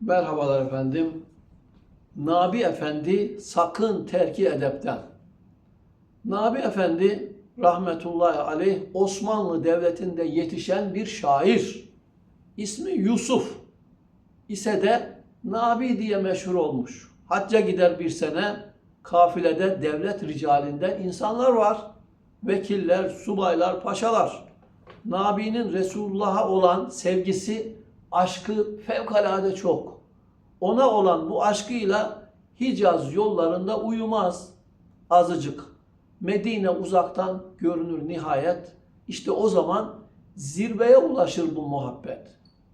Merhabalar efendim. Nabi Efendi sakın terki edepten. Nabi Efendi rahmetullahi aleyh Osmanlı Devleti'nde yetişen bir şair. İsmi Yusuf ise de Nabi diye meşhur olmuş. Hacca gider bir sene kafilede devlet ricalinden insanlar var. Vekiller, subaylar, paşalar. Nabi'nin Resulullah'a olan sevgisi, aşkı fevkalade çok. Ona olan bu aşkıyla Hicaz yollarında uyumaz azıcık. Medine uzaktan görünür nihayet. İşte o zaman zirveye ulaşır bu muhabbet.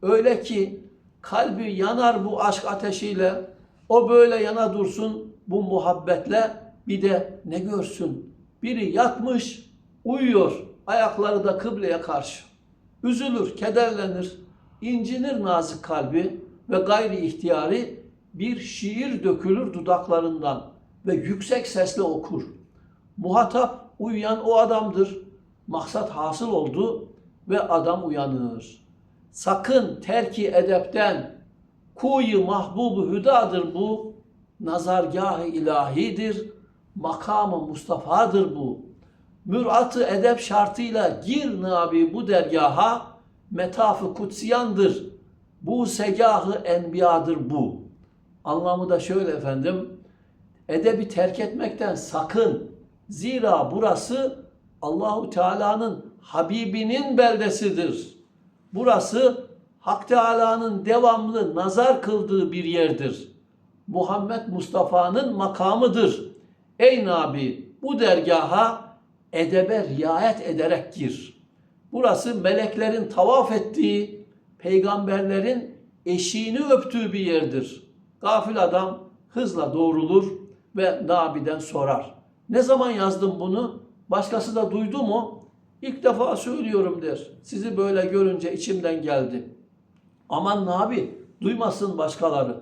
Öyle ki kalbi yanar bu aşk ateşiyle. O böyle yana dursun bu muhabbetle bir de ne görsün? Biri yatmış, uyuyor, ayakları da kıbleye karşı. Üzülür, kederlenir, incinir nazik kalbi ve gayri ihtiyari bir şiir dökülür dudaklarından ve yüksek sesle okur. Muhatap uyuyan o adamdır. Maksat hasıl oldu ve adam uyanır. Sakın terki edepten kuyu mahbubu hüdadır bu. Nazargah-ı ilahidir. Makamı Mustafa'dır bu. Müratı edep şartıyla gir nabi bu dergaha. Metafı kutsiyandır. Bu segahı enbiyadır bu. Anlamı da şöyle efendim. Edebi terk etmekten sakın. Zira burası Allahu Teala'nın Habibinin beldesidir. Burası Hak Teala'nın devamlı nazar kıldığı bir yerdir. Muhammed Mustafa'nın makamıdır. Ey Nabi bu dergaha edebe riayet ederek gir. Burası meleklerin tavaf ettiği, peygamberlerin eşiğini öptüğü bir yerdir. Gafil adam hızla doğrulur ve Nabi'den sorar. Ne zaman yazdım bunu? Başkası da duydu mu? İlk defa söylüyorum der. Sizi böyle görünce içimden geldi. Aman Nabi duymasın başkaları.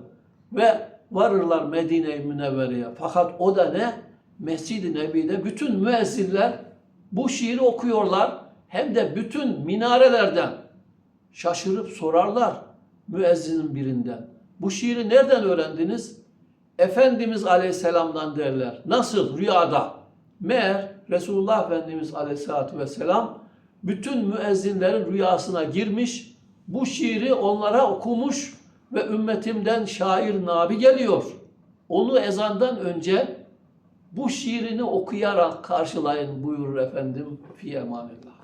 Ve varırlar Medine-i Münevvere'ye. Fakat o da ne? Mescid-i Nebi'de bütün müezzinler bu şiiri okuyorlar. Hem de bütün minarelerden. Şaşırıp sorarlar müezzinin birinden. Bu şiiri nereden öğrendiniz? Efendimiz Aleyhisselam'dan derler. Nasıl? Rüyada. Meğer Resulullah Efendimiz Aleyhisselatü Vesselam bütün müezzinlerin rüyasına girmiş, bu şiiri onlara okumuş ve ümmetimden şair Nabi geliyor. Onu ezandan önce bu şiirini okuyarak karşılayın buyurur efendim. Fi emanillah.